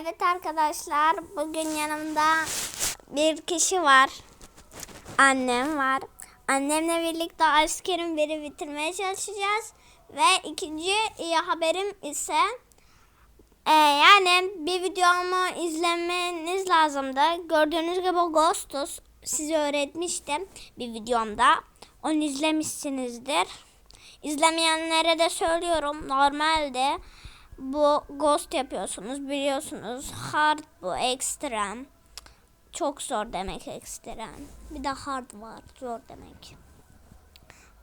Evet arkadaşlar bugün yanımda bir kişi var. Annem var. Annemle birlikte askerin biri bitirmeye çalışacağız. Ve ikinci iyi haberim ise e, yani bir videomu izlemeniz lazımdı. Gördüğünüz gibi Ghostus size öğretmiştim bir videomda. Onu izlemişsinizdir. İzlemeyenlere de söylüyorum. Normalde bu ghost yapıyorsunuz biliyorsunuz. Hard bu ekstrem. Çok zor demek ekstrem. Bir de hard var zor demek.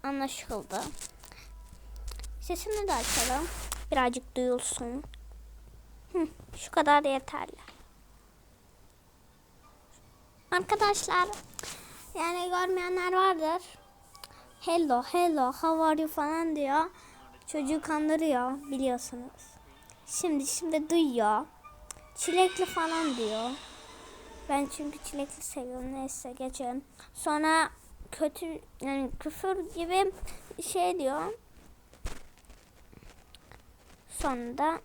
Anlaşıldı. Sesini de açalım. Birazcık duyulsun. Hı, şu kadar yeterli. Arkadaşlar yani görmeyenler vardır. Hello, hello, how are you falan diyor. Çocuğu kandırıyor biliyorsunuz. Şimdi şimdi duyuyor. Çilekli falan diyor. Ben çünkü çilekli seviyorum. Neyse geçelim. Sonra kötü yani küfür gibi şey diyor. Sonra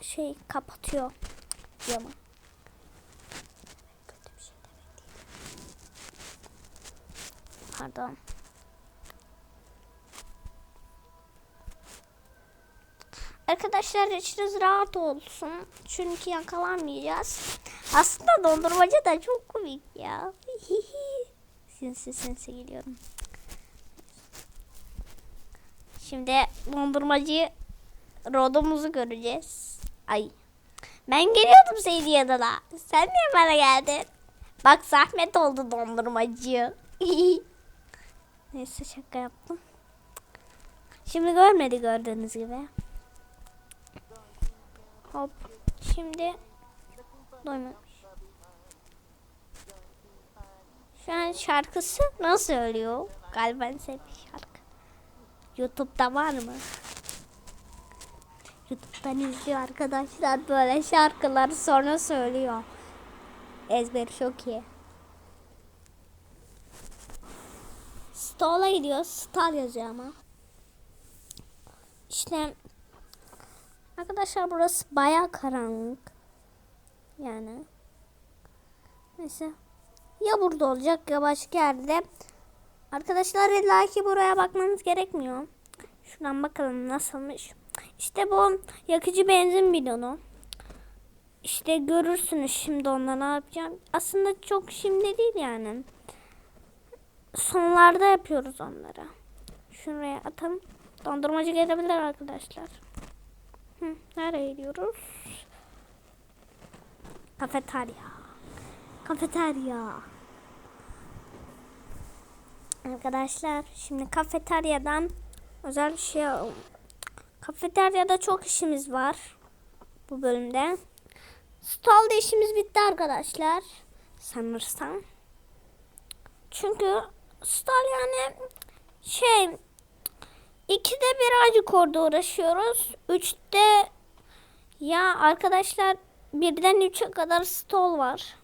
şey kapatıyor camı. Şey. Pardon. Arkadaşlar içiniz rahat olsun. Çünkü yakalanmayacağız. Aslında dondurmacı da çok komik ya. sinsi sinsi geliyorum. Şimdi dondurmacı rodumuzu göreceğiz. Ay. Ben geliyordum senin yanına. Sen niye bana geldin? Bak zahmet oldu dondurmacı. Neyse şaka yaptım. Şimdi görmedi gördüğünüz gibi. Şimdi doymamış. Şu an şarkısı nasıl söylüyor? Galiba en sevdiği şarkı. YouTube'da var mı? YouTube'dan izliyor arkadaşlar böyle şarkıları sonra söylüyor. Ezberi çok iyi. Stall'a gidiyor. Stall yazıyor ama. İşte Arkadaşlar burası baya karanlık. Yani. Neyse. Ya burada olacak ya başka yerde. Arkadaşlar illa ki buraya bakmanız gerekmiyor. Şuradan bakalım nasılmış. İşte bu yakıcı benzin bidonu. İşte görürsünüz şimdi onda ne yapacağım. Aslında çok şimdi değil yani. Sonlarda yapıyoruz onları. Şuraya atalım. Dondurmacı gelebilir arkadaşlar. Nereye gidiyoruz? Kafeterya. Kafeterya. Arkadaşlar şimdi kafeteryadan özel bir şey. Kafeteryada çok işimiz var bu bölümde. Stall'da işimiz bitti arkadaşlar. Sanırsam. Çünkü stall yani şey İkide birazcık orada uğraşıyoruz. Üçte ya arkadaşlar birden üçe kadar stol var.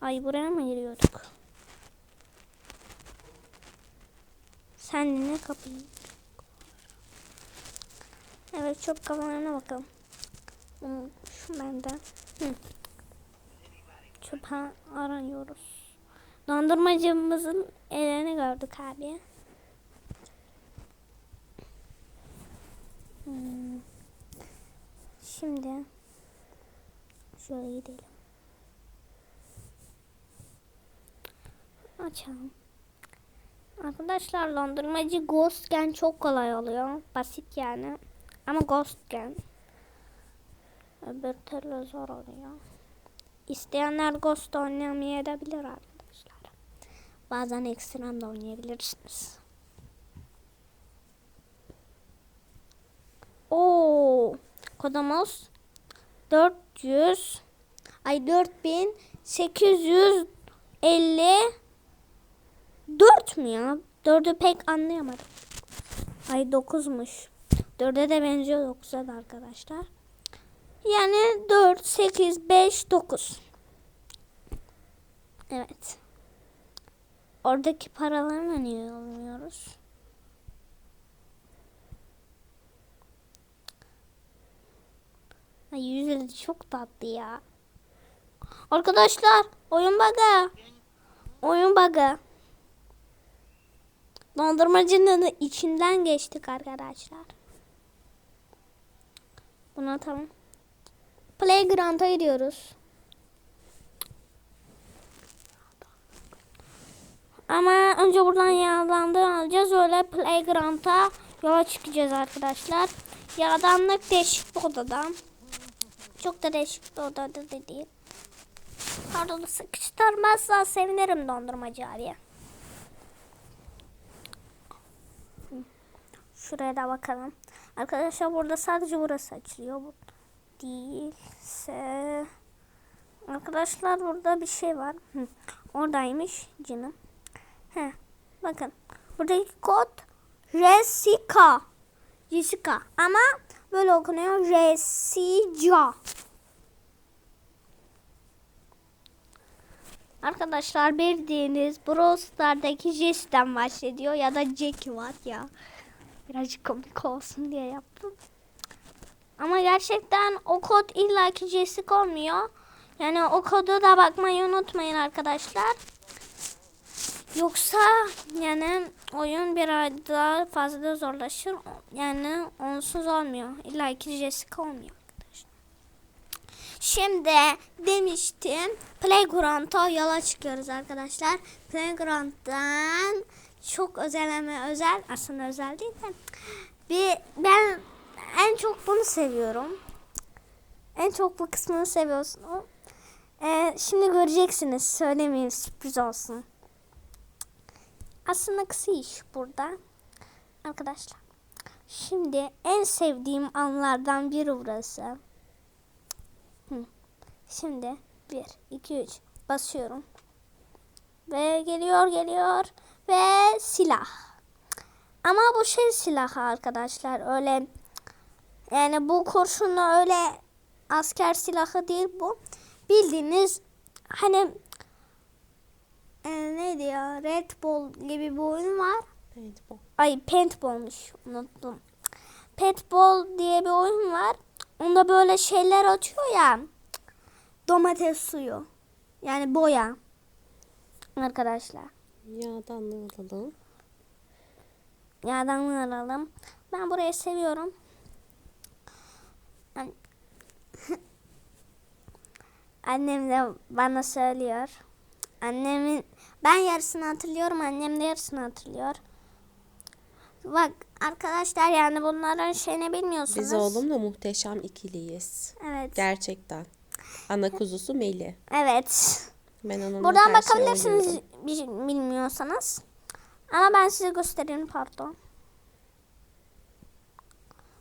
Ay buraya mı giriyorduk? Sen ne kapıyı? Evet çok kafalarına bakalım. Şu benden. Hı. Çöpe arıyoruz. Dondurmacımızın elini gördük abi. Hmm. Şimdi şöyle gidelim. Açalım. Arkadaşlar dondurmacı Ghostgen çok kolay oluyor. Basit yani. Ama Ghostgen öbür türlü zor oluyor. İsteyenler Ghost oynamayabilir arkadaşlar. Bazen ekstrem de oynayabilirsiniz. Oo, kodumuz 400 ay 4854 mü ya? 4'ü pek anlayamadım. Ay 9'muş. 4'e de benziyor 9'a da arkadaşlar. Yani 4, 8, 5, 9. Evet. Oradaki paralarla niye almıyoruz? Ay yüzleri çok tatlı ya. Arkadaşlar oyun bug'ı. Oyun bug'ı. Dondurmacının içinden geçtik arkadaşlar. Buna tamam. Playground'a gidiyoruz. Ama önce buradan yağdanlığı alacağız. Öyle playground'a yola çıkacağız arkadaşlar. Yağdanlık değişik bir odada. Çok da değişik bir odada da değil. Pardon sıkıştırmazsa sevinirim dondurmacı abiye. Şuraya da bakalım. Arkadaşlar burada sadece burası açılıyor. Bu değilse... Arkadaşlar burada bir şey var. Hı. Oradaymış canım. He. Bakın. Buradaki kod Jessica. Jessica. Ama böyle okunuyor. Jessica. Arkadaşlar bildiğiniz Brawl Stars'daki Jess'ten bahsediyor ya da Jackie var ya. Birazcık komik olsun diye yaptım. Ama gerçekten o kod illaki Jessica olmuyor. Yani o kodu da bakmayı unutmayın arkadaşlar. Yoksa yani oyun biraz daha fazla zorlaşır. Yani onsuz olmuyor. İlla ki Jessica olmuyor. Şimdi demiştim Playground'a yola çıkıyoruz arkadaşlar. Playground'dan çok özel ama özel aslında özel değil de bir ben en çok bunu seviyorum. En çok bu kısmını seviyorsun. Ee, şimdi göreceksiniz. Söylemeyeyim sürpriz olsun. Aslında kısa iş burada. Arkadaşlar. Şimdi en sevdiğim anlardan biri burası. Şimdi 1, 2, 3 basıyorum. Ve geliyor geliyor. Ve silah. Ama bu şey silahı arkadaşlar. Öyle yani bu kurşunla öyle asker silahı değil bu. Bildiğiniz hani e, neydi ya Red Bull gibi bir oyun var. Paintball. Ay paintball'muş unuttum. Paintball diye bir oyun var. Onda böyle şeyler atıyor ya. Domates suyu. Yani boya. Arkadaşlar. Yağdan da alalım. Yerden alalım. Ben burayı seviyorum. An- Annem de bana söylüyor. Annemin ben yarısını hatırlıyorum, annem de yarısını hatırlıyor. Bak arkadaşlar yani bunların şeyini bilmiyorsunuz. Biz oğlumla muhteşem ikiliyiz. Evet. Gerçekten. Ana kuzusu Meli. Evet. Ben onunla Buradan bakabilirsiniz bir- bilmiyorsanız. Ama ben size göstereyim pardon.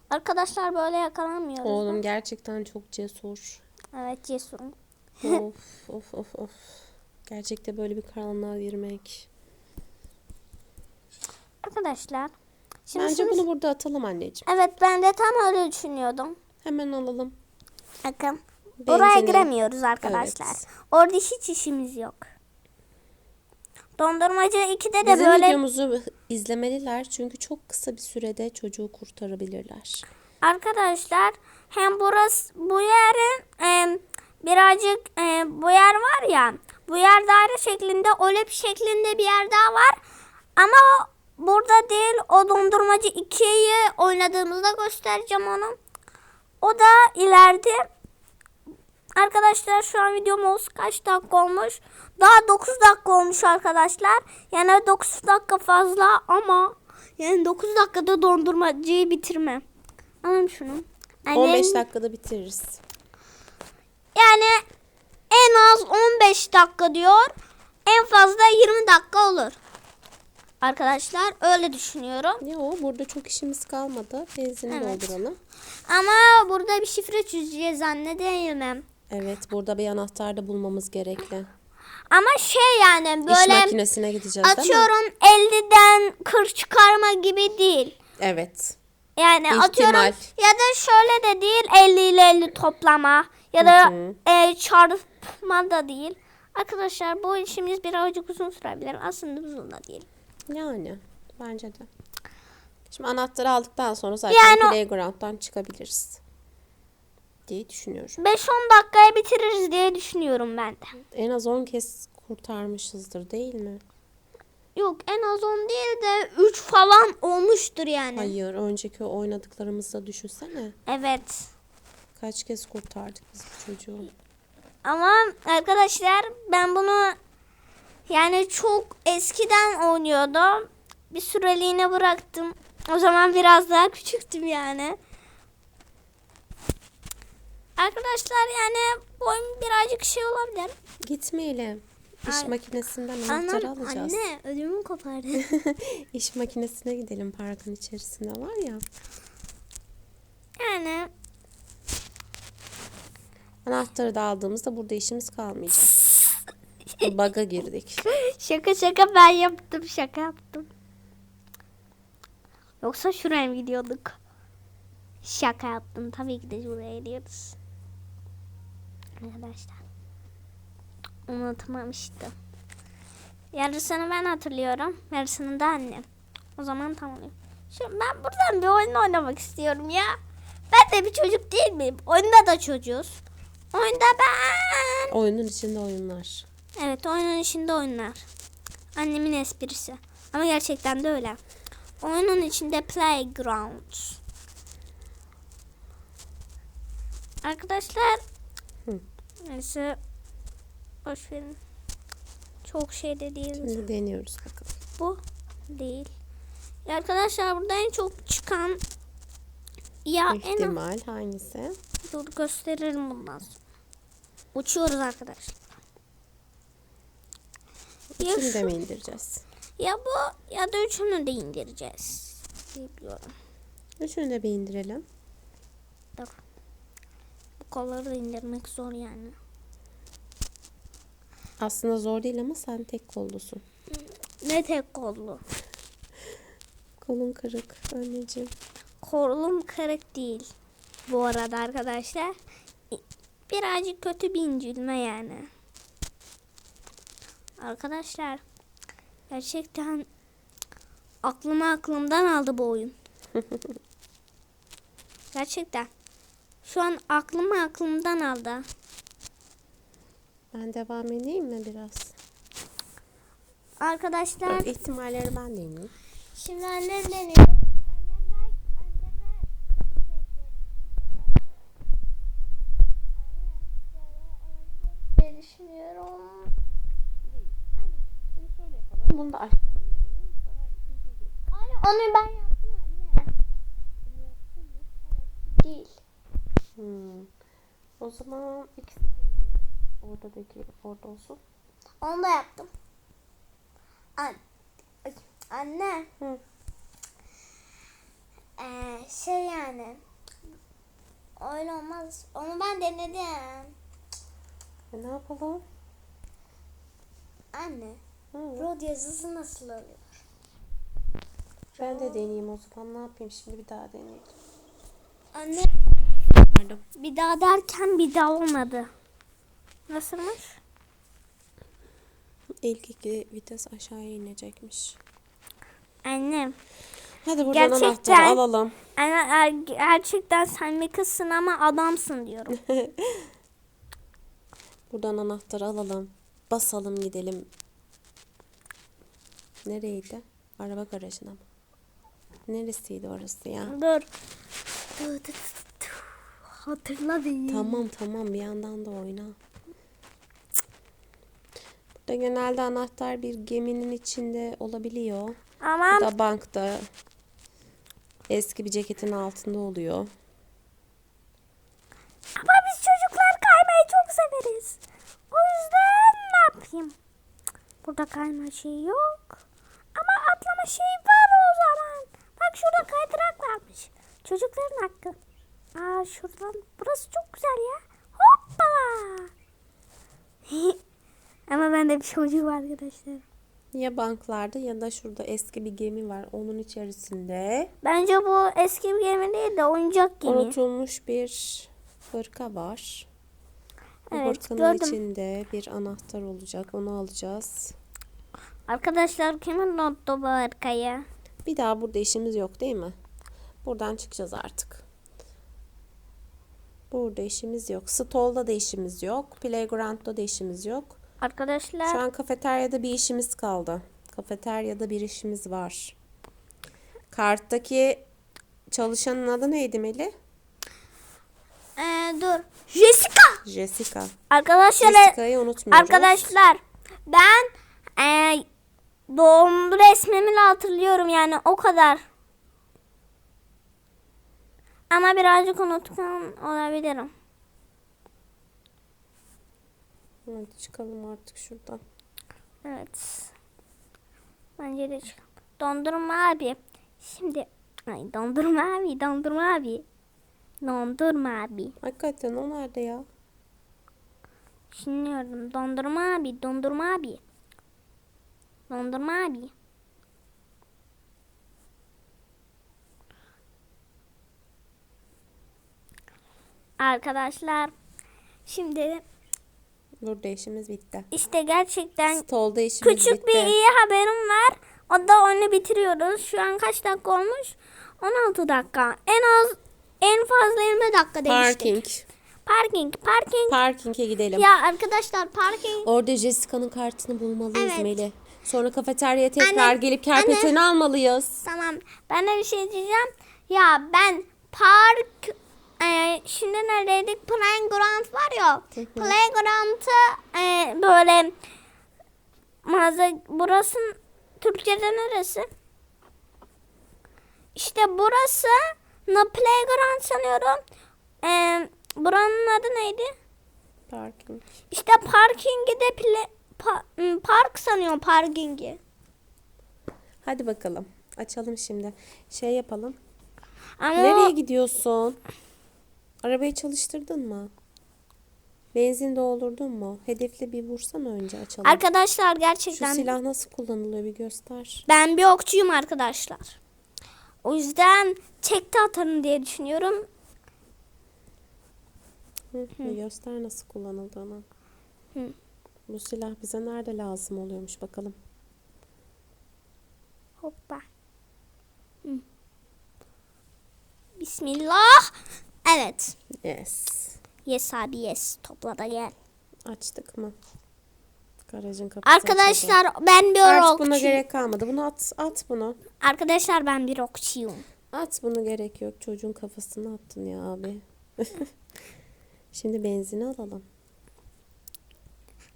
Arkadaşlar böyle yakalanmıyoruz. Oğlum gerçekten çok cesur. Evet cesurum. of of of of. Gerçekte böyle bir karanlığa girmek. Arkadaşlar. Şimdi Bence şunu- bunu burada atalım anneciğim. Evet ben de tam öyle düşünüyordum. Hemen alalım. Bakın. Oraya Benzini- giremiyoruz arkadaşlar. Evet. Orada hiç işimiz yok. Dondurmacı 2'de de Bizim böyle videomuzu izlemeliler çünkü çok kısa bir sürede çocuğu kurtarabilirler. arkadaşlar hem burası bu yerin e, birazcık e, bu yer var ya bu yer daire şeklinde olep şeklinde bir yer daha var. Ama o burada değil o dondurmacı 2'yi oynadığımızda göstereceğim onu. O da ileride Arkadaşlar şu an videomuz kaç dakika olmuş? Daha 9 dakika olmuş arkadaşlar. Yani 9 dakika fazla ama yani 9 dakikada dondurmacıyı bitirme. Alalım şunu. Annem- 15 dakikada bitiririz. Yani en az 15 dakika diyor. En fazla 20 dakika olur. Arkadaşlar öyle düşünüyorum. Yo burada çok işimiz kalmadı. Benzini Evet. dolduralım. Ama burada bir şifre çözeceğiz zannedeyim. Evet burada bir anahtar da bulmamız gerekli. Ama şey yani İş böyle makinesine gideceğiz değil mi? atıyorum 50'den 40 çıkarma gibi değil. Evet. Yani İhtimal. atıyorum ya da şöyle de değil 50 ile 50 toplama ya da Hı hı. e, çarpma da değil. Arkadaşlar bu işimiz birazcık uzun sürebilir. Aslında uzun da değil. Yani bence de. Şimdi anahtarı aldıktan sonra zaten Yani playground'dan çıkabiliriz. diye düşünüyorum. 5-10 dakikaya bitiririz diye düşünüyorum ben de. En az 10 kez kurtarmışızdır değil mi? Yok en az 10 değil de 3 falan olmuştur yani. Hayır, önceki oynadıklarımızda düşünsene. Evet. Kaç kez kurtardık biz bu çocuğu. Ama arkadaşlar ben bunu yani çok eskiden oynuyordum. Bir süreliğine bıraktım. O zaman biraz daha küçüktüm yani. Arkadaşlar yani bu oyun birazcık şey olabilir. Gitmeyelim. İş Ay. makinesinden anahtarı Anam, alacağız. anne ödümü kopardı. İş makinesine gidelim parkın içerisinde var ya. yani Anahtarı da aldığımızda burada işimiz kalmayacak. Baga girdik. şaka şaka ben yaptım şaka yaptım. Yoksa şuraya mı gidiyorduk? Şaka yaptım. Tabii ki de şuraya gidiyoruz. Arkadaşlar. Unutmamıştım. Yarısını ben hatırlıyorum. Yarısını da annem. O zaman tamam. Şimdi ben buradan bir oyun oynamak istiyorum ya. Ben de bir çocuk değil miyim? Oyunda da çocuğuz. Oyunda ben. Oyunun içinde oyunlar. Evet oyunun içinde oyunlar. Annemin esprisi. Ama gerçekten de öyle. Oyunun içinde playground. Arkadaşlar Hı. neyse boş verin. Çok şey de değil. Şimdi deniyoruz bakalım. Bu değil. Ya arkadaşlar burada en çok çıkan ya en İhtimal hangisi? dur gösteririm bundan sonra. Uçuyoruz arkadaşlar. Üçünü de mi indireceğiz? Ya bu ya da üçünü de indireceğiz. Biliyorum. Üçünü de bir indirelim. Dur. Bu kolları da indirmek zor yani. Aslında zor değil ama sen tek kollusun. Ne tek kollu. Kolun kırık anneciğim. Kolum kırık değil. Bu arada arkadaşlar. Birazcık kötü bir incilme yani. Arkadaşlar. Gerçekten aklımı aklımdan aldı bu oyun. Gerçekten. Şu an aklımı aklımdan aldı. Ben devam edeyim mi biraz? Arkadaşlar Dur, ihtimalleri ben deneyeyim. Şimdi annem deniyor. Annem ben anneme diye düşünüyorum. Bunu da aşağı. Sonra Anne onu ben yaptım anne. Değil. Hmm. O zaman ikisi oradaki orada olsun. Onu da yaptım. An Ay, anne. Hı. Ee, şey yani. Öyle olmaz. Onu ben denedim. E ne yapalım? Anne. Rod yazısı nasıl oluyor? Ben de deneyeyim o zaman. Ne yapayım şimdi bir daha deneyeyim. Anne. Pardon. Bir daha derken bir daha olmadı. Nasılmış? İlk iki vites aşağıya inecekmiş. Annem. Hadi buradan Gerçekten- anahtarı alalım. Anne er- gerçekten sen bir kızsın ama adamsın diyorum. Buradan anahtarı alalım. Basalım gidelim. Nereydi? Araba garajına mı? Neresiydi orası ya? Dur. Hatırla beni. Tamam tamam bir yandan da oyna. Burada genelde anahtar bir geminin içinde olabiliyor. Ama Bu da bankta eski bir ceketin altında oluyor. ama biz çocuklar kaymayı çok severiz. O yüzden ne yapayım? Burada kayma şeyi yok. Çocukların hakkı. Aa şuradan. Burası çok güzel ya. Hoppala. Ama ben de bir çocuğum arkadaşlar. Ya banklarda ya da şurada eski bir gemi var. Onun içerisinde Bence bu eski bir gemi değil de oyuncak gemi. unutulmuş bir hırka var. Bu Evet, hırkanın gördüm. içinde bir anahtar olacak. Onu alacağız. Arkadaşlar kimin unuttu bu arkayı? Bir daha burada işimiz yok değil mi? Buradan çıkacağız artık. Burada işimiz yok. Stall'da da işimiz yok. Playground'da da işimiz yok. Arkadaşlar Şu an kafeteryada bir işimiz kaldı. Kafeteryada bir işimiz var. Karttaki çalışanın adı neydi Melih? ee, dur. Jessica. Jessica. Arkadaşlar Jessica'yı unutmuyoruz. arkadaşlar ben ee, doğum resmimi hatırlıyorum yani o kadar. Ama birazcık unutkan olabilirim. Hadi çıkalım artık şuradan. Evet. Bence de çık. Dondurma abi. Şimdi ay dondurma abi, dondurma abi. Dondurma abi. Hakikaten o nerede ya? Düşünüyorum. Dondurma abi, dondurma abi. Dondurma abi. Arkadaşlar şimdi Burada işimiz bitti. işte gerçekten Stall'da işimiz küçük bitti. bir iyi haberim var. O da oyunu bitiriyoruz. Şu an kaç dakika olmuş? 16 dakika. En az en fazla 20 dakika demiştik. Parking. Parking. Parking. Parking'e gidelim. Ya arkadaşlar parking. Orada Jessica'nın kartını bulmalıyız Evet. Melih. Sonra kafeteryaya tekrar Anne, gelip kerpeteni almalıyız. Tamam. Ben de bir şey diyeceğim. Ya ben park e, şimdi neredeydik? Playground var ya. Playground'ı e, böyle mağaza burası Türkçe'de neresi? İşte burası na playground sanıyorum. E, buranın adı neydi? Parking. İşte parkingi de pla- pa- park sanıyorum parkingi. Hadi bakalım. Açalım şimdi. Şey yapalım. Ama Nereye gidiyorsun? Arabayı çalıştırdın mı? Benzin doldurdun mu? Hedefli bir vursana önce açalım. Arkadaşlar Şu gerçekten silah nasıl kullanılıyor bir göster. ben bir okçuyum arkadaşlar. O yüzden tekte atarım diye düşünüyorum. Hı, bir göster nasıl kullanıldığını. Hı. Bu silah bize nerede lazım oluyormuş bakalım. Hoppa. Hı. Bismillah. Evet. Yes. Yes abi yes. Topla da gel. Açtık mı? Garajın kapısı açıldı. Arkadaşlar ben bir Artık buna okçuyum. gerek kalmadı. Bunu at, at bunu. Arkadaşlar ben bir okçuyum. At bunu gerek yok. Çocuğun kafasına attın ya abi. Şimdi benzini alalım.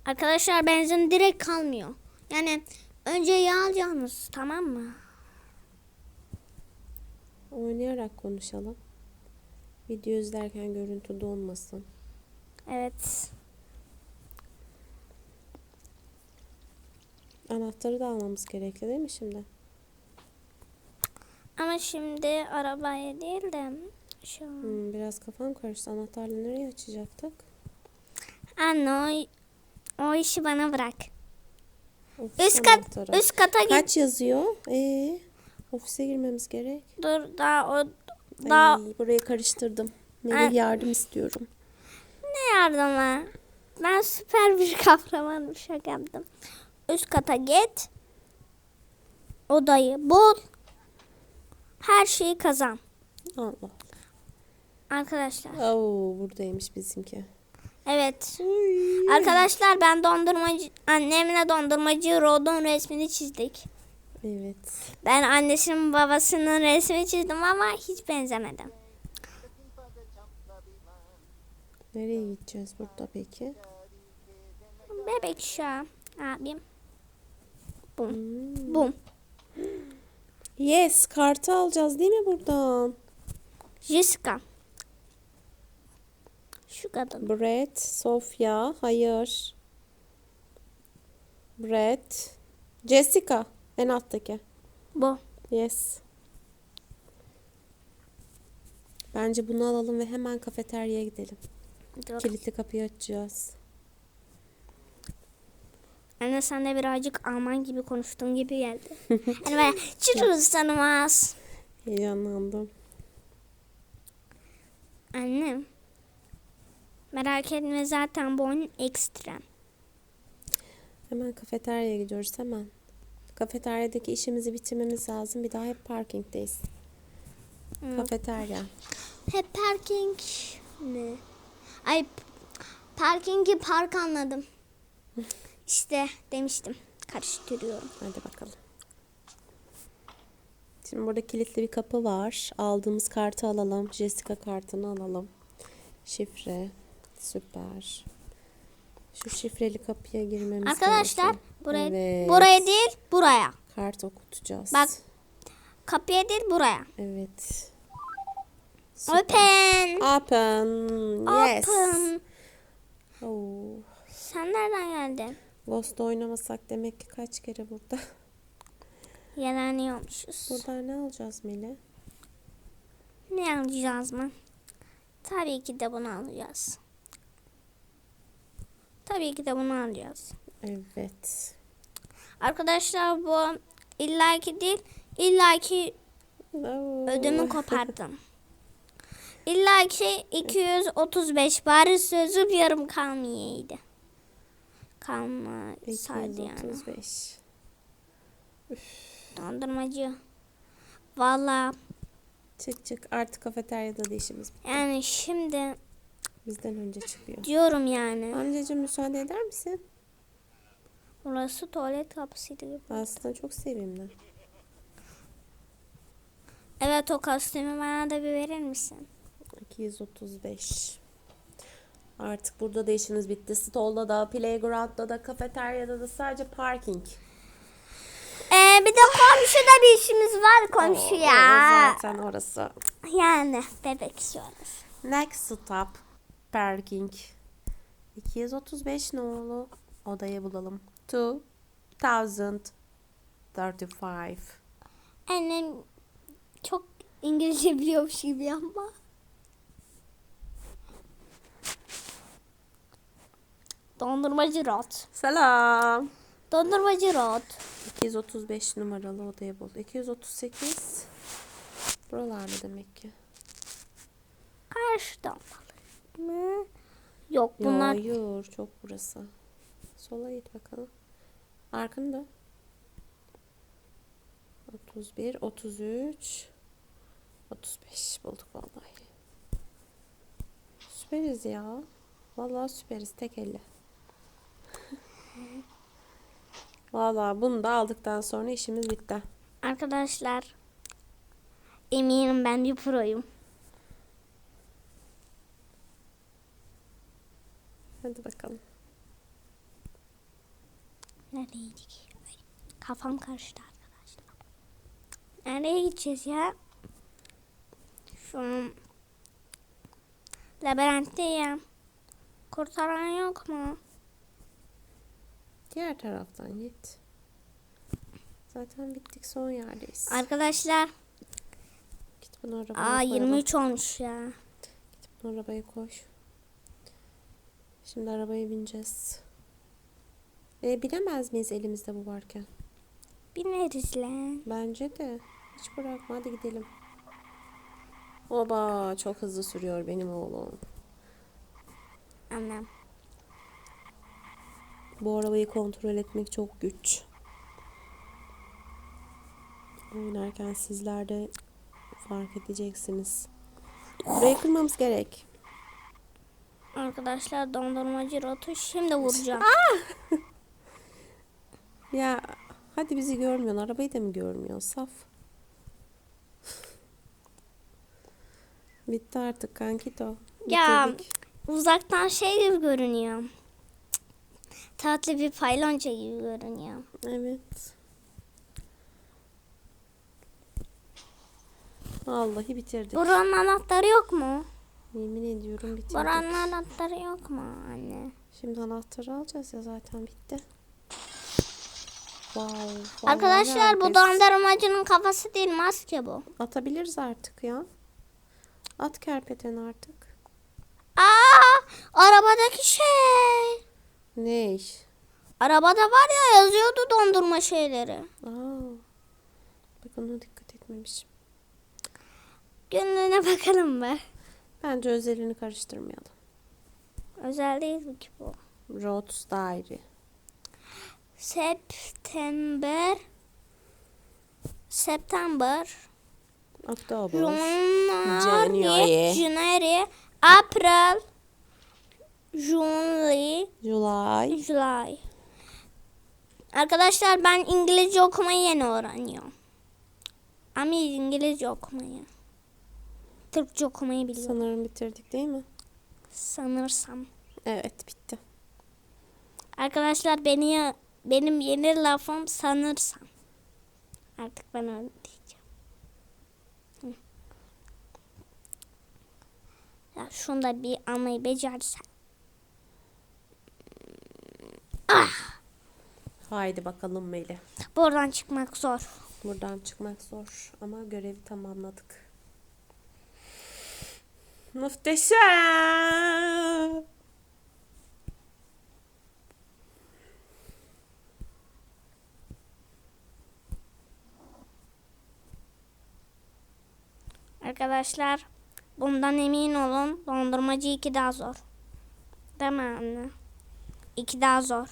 Arkadaşlar benzin direkt kalmıyor. Yani önce yağ alacaksınız tamam mı? Oynayarak konuşalım. Video izlerken görüntü donmasın. Evet. Anahtarı da almamız gerekli değil mi şimdi? Ama şimdi arabaya değil de şu an. Hmm, biraz kafam karıştı. Anahtarla nereye açacaktık? Anne o, o işi bana bırak. Ofis Üst kat anahtarı. üst kata git. Kaç yazıyor? Ee, ofise girmemiz gerek. Dur daha o daha Ay, burayı karıştırdım. Melih yardım istiyorum. ne yardımı? Ben süper bir kahramanım şaka yaptım. Üst kata git. Odayı bul. Her şeyi kazan. Allah. Arkadaşlar. Oo, buradaymış bizimki. Evet. Arkadaşlar ben dondurmacı annemle dondurmacı Rodon resmini çizdik. Evet. Ben annesinin babasının resmini çizdim ama hiç benzemedim. Nereye gideceğiz burada peki? Bebek şu abim. Bum. Hmm. Bum. Yes, kartı alacağız değil mi buradan? Jessica. Şu kadın. Brett, Sofia, hayır. Brett, Jessica, en alttaki. Bu. Yes. Bence bunu alalım ve hemen kafeteryaya gidelim. Dur. Kilitli kapıyı açacağız. Anne sen de birazcık Alman gibi konuştuğun gibi geldi. hani böyle çırırız tanımaz. Heyecanlandım. Annem. Merak etme zaten bu oyun ekstrem. Hemen kafeteryaya gidiyoruz hemen. Kafeteryadaki işimizi bitirmemiz lazım. Bir daha hep parkingdeyiz. Hı. Kafeterya. Hep parking mi? Ay parkingi park anladım. İşte demiştim. Karıştırıyorum. Hadi bakalım. Şimdi burada kilitli bir kapı var. Aldığımız kartı alalım. Jessica kartını alalım. Şifre. Süper. Şu şifreli kapıya girmemiz Arkadaşlar lazım. Buraya Evet. buraya değil buraya. Kart okutacağız. Bak. Kapıya değil buraya. Evet. Süper. Open. Open. Yes. Open. Oo. Sen nereden geldin? Ghost oynamasak demek ki kaç kere burada. Yalanıyormuşuz. Buradan ne alacağız Meli? Ne alacağız mı? Tabii ki de bunu alacağız. Tabii ki de bunu alacağız. Evet. Arkadaşlar bu illaki değil illaki ödümü kopardım. İllaki 235 bari sözüm yarım kalmayaydı. Kalmasaydı yani. 235. Dondurmacı. Valla Çık çık artık kafeteryada da işimiz yani şimdi bizden önce çıkıyor. diyorum yani. Amcacığım müsaade eder misin? Burası tuvalet kapısıydı. Aslında çok sevimli. Evet o kostümü bana da bir verir misin? 235. Artık burada da işimiz bitti. Stolda da, playground'da da, kafeteryada da sadece parking. Ee, bir de komşuda bir işimiz var komşu ya. Zaten orası. Yani bebek istiyoruz. Next stop parking. 235 nolu odayı bulalım. 2035. Annem çok İngilizce biliyormuş gibi ama. Dondurmacı Rot. Selam. Dondurmacı Rot. 235 numaralı odayı bul. 238 buralarda demek ki. Karşıdan mı? Yok bunlar. Hayır çok burası. Sola git bakalım. Arkanda. 31, 33, 35 bulduk vallahi. Süperiz ya. Vallahi süperiz tek elle. Vallahi bunu da aldıktan sonra işimiz bitti. Arkadaşlar eminim ben bir proyum. Hadi bakalım. Neredeydik? Kafam karıştı arkadaşlar. Nereye gideceğiz ya? Şu an labirentteyim. Kurtaran yok mu? Diğer taraftan git. Zaten bittik son yerdeyiz. Arkadaşlar Git bunu arabaya aa koyalım. 23 olmuş ya. Git bunu arabaya koy. Şimdi arabaya bineceğiz. E, bilemez miyiz elimizde bu varken? Bineriz lan. Bence de. Hiç bırakma hadi gidelim. Oba çok hızlı sürüyor benim oğlum. Annem. Bu arabayı kontrol etmek çok güç. Oynarken sizler de fark edeceksiniz. Burayı kırmamız gerek. Arkadaşlar dondurmacı rotu şimdi vuracağım. Ya hadi bizi görmüyorsun. Arabayı da mı görmüyor? Saf. Bitti artık kankito. Ya. Bitirdik. Uzaktan şey gibi görünüyor. Tatlı bir paylonca gibi görünüyor. Evet. Vallahi bitirdik. Buranın anahtarı yok mu? Yemin ediyorum bitirdik. Buranın anahtarı yok mu anne? Şimdi anahtarı alacağız ya zaten bitti. Wow, Arkadaşlar bu dondurmacının kafası değil maske bu. Atabiliriz artık ya. At kerpeten artık. Aa arabadaki şey. Ne? Arabada var ya yazıyordu dondurma şeyleri. Aa. Bak ona dikkat etmemişim. Günlüğüne bakalım be. Bence özelini karıştırmayalım. Özel değil ki bu? Rhodes Diary. September September. January January. January April July. July. July. Arkadaşlar ben İngilizce okumayı yeni öğreniyorum. Ama İngilizce okumayı. Türkçe okumayı biliyorum Sanırım bitirdik değil mi? sanırsam. Evet bitti. Arkadaşlar beni benim yeni lafım sanırsam. Artık ben öyle diyeceğim. Hı. Ya şunda bir anlayı becersen. Haydi bakalım Melih. Buradan çıkmak zor. Buradan çıkmak zor ama görevi tamamladık. Muhteşem. Arkadaşlar bundan emin olun dondurmacı iki daha zor. Değil mi anne? İki daha zor.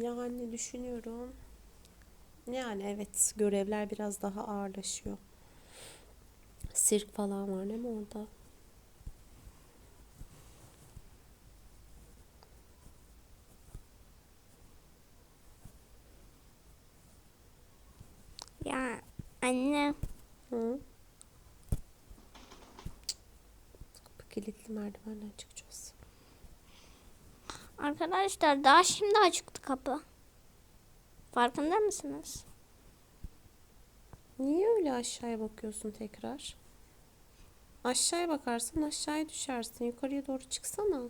Yani düşünüyorum. Yani evet görevler biraz daha ağırlaşıyor. Sirk falan var değil mi orada? Ya anne Hı? Kapı kilitli merdivenden çıkacağız. Arkadaşlar daha şimdi açıktı kapı. Farkında mısınız? Niye öyle aşağıya bakıyorsun tekrar? Aşağıya bakarsan aşağıya düşersin. Yukarıya doğru çıksana.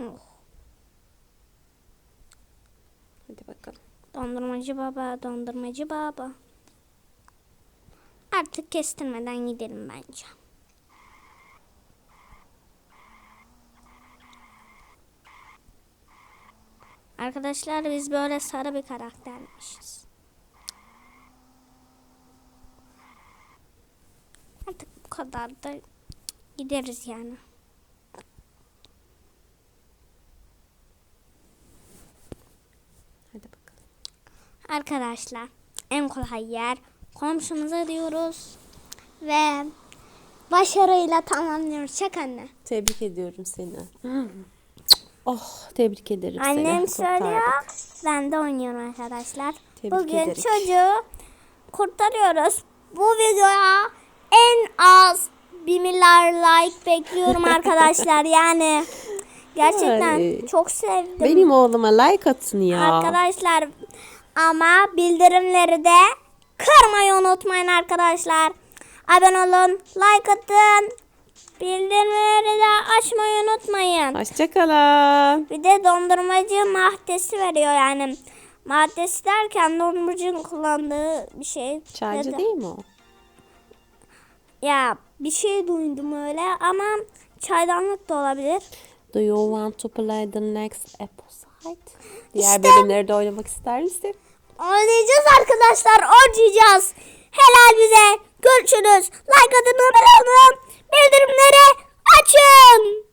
Oh, Hadi bakalım. Dondurmacı baba, dondurmacı baba. Artık kestirmeden gidelim bence. Arkadaşlar biz böyle sarı bir karaktermişiz. Artık bu kadar da gideriz yani. Arkadaşlar en kolay yer komşumuza diyoruz ve başarıyla tamamlıyoruz. Çak anne. Tebrik ediyorum seni. Oh tebrik ederim seni. Annem Kurtardık. söylüyor. Ben de oynuyorum arkadaşlar. Tebrik Bugün ederim. çocuğu kurtarıyoruz. Bu videoya en az 1 milyar like bekliyorum arkadaşlar. Yani gerçekten Ay. çok sevdim. Benim oğluma like atın ya. Arkadaşlar ama bildirimleri de kırmayı unutmayın arkadaşlar. Abone olun, like atın. Bildirimleri de açmayı unutmayın. Hoşçakalın. Bir de dondurmacı maddesi veriyor yani. Maddesi derken dondurmacının kullandığı bir şey. Çaycı Dedi. değil mi o? Ya bir şey duydum öyle ama çaydanlık da olabilir. Do you want to play the next episode? Diğer İşte- bölümleri de oynamak ister misin? Oynayacağız arkadaşlar. Oynayacağız. Helal bize. Görüşürüz. Like atın. abone olun. Bildirimleri açın.